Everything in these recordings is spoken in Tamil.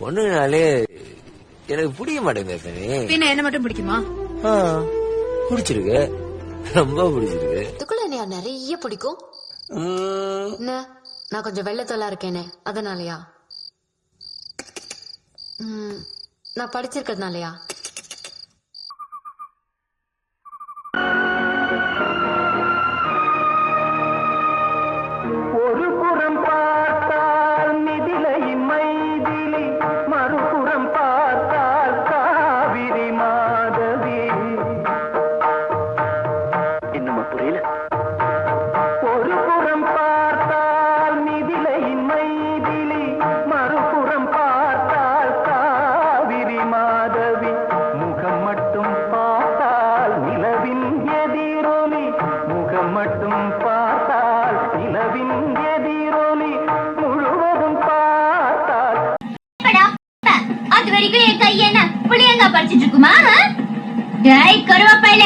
பொண்ணுனாலே எனக்கு பிடிக்க மாட்டேங்குது பின்ன என்ன மட்டும் பிடிக்குமா? ஆ, பிடிச்சிருக்கு. ரொம்ப பிடிச்சிருக்கு. இதுக்குள்ள என்னையா நிறைய பிடிக்கும்? நான் கொஞ்சம் வெள்ளத்தோலா இருக்கேனே அதனாலயா? நான் படிச்சிருக்கிறதுனாலயா? வரைக்கும் என் கை என்ன புளியங்கா பறிச்சிட்டு இருக்குமா? டேய் கருவாப்பையில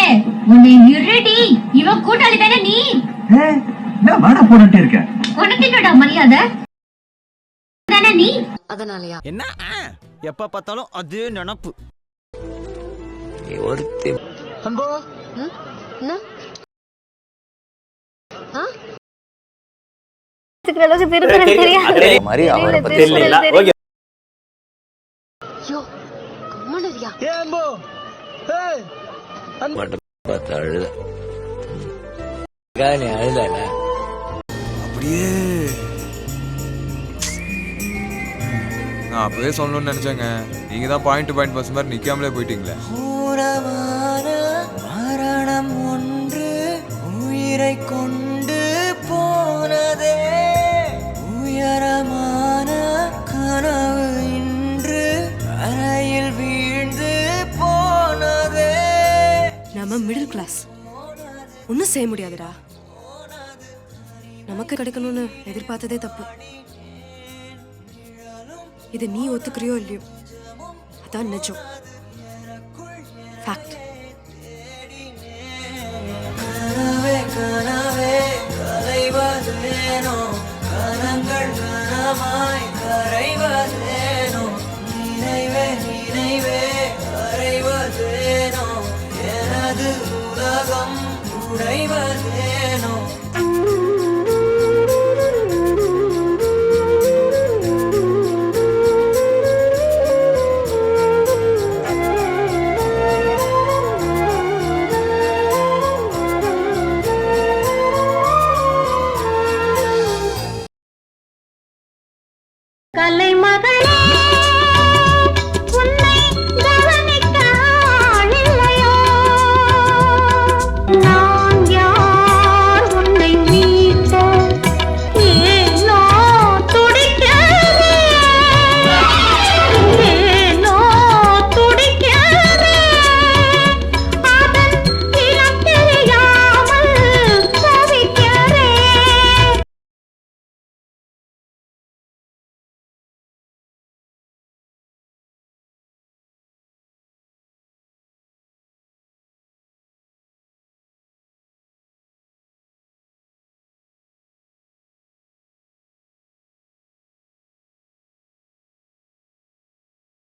உன்னை இருடி இவன் கூட்டாளி தானே நீ என்ன வாட போட்டுட்டே இருக்க? உனக்கு என்னடா மரியாதை. தானே நீ? அதனாலயா? என்ன? எப்ப பார்த்தாலும் அதே நினப்பு. நீ ஒருத்தி ம்? என்ன? ஆ? கம்மனரியா மட்டும் பார்த்து அழுத. நீ அழுதான அப்படியே. நான் அப்பவே சொல்லணும்னு நினைச்சேங்க. நீங்க தான் பாயிண்ட் பாயிண்ட் பஸ் மாதிரி நிக்காமலே போயிட்டீங்களே. நம்ம மிடில் கிளாஸ் ஒன்றும் செய்ய முடியாதுடா. நமக்கு கிடைக்கணும்னு எதிர்பார்த்ததே தப்பு. இது நீ ஒத்துக்கிறியோ இல்லையோ அதான் நிஜம். ஃபேக்ட் உலகம் உடைவதேனோ கலை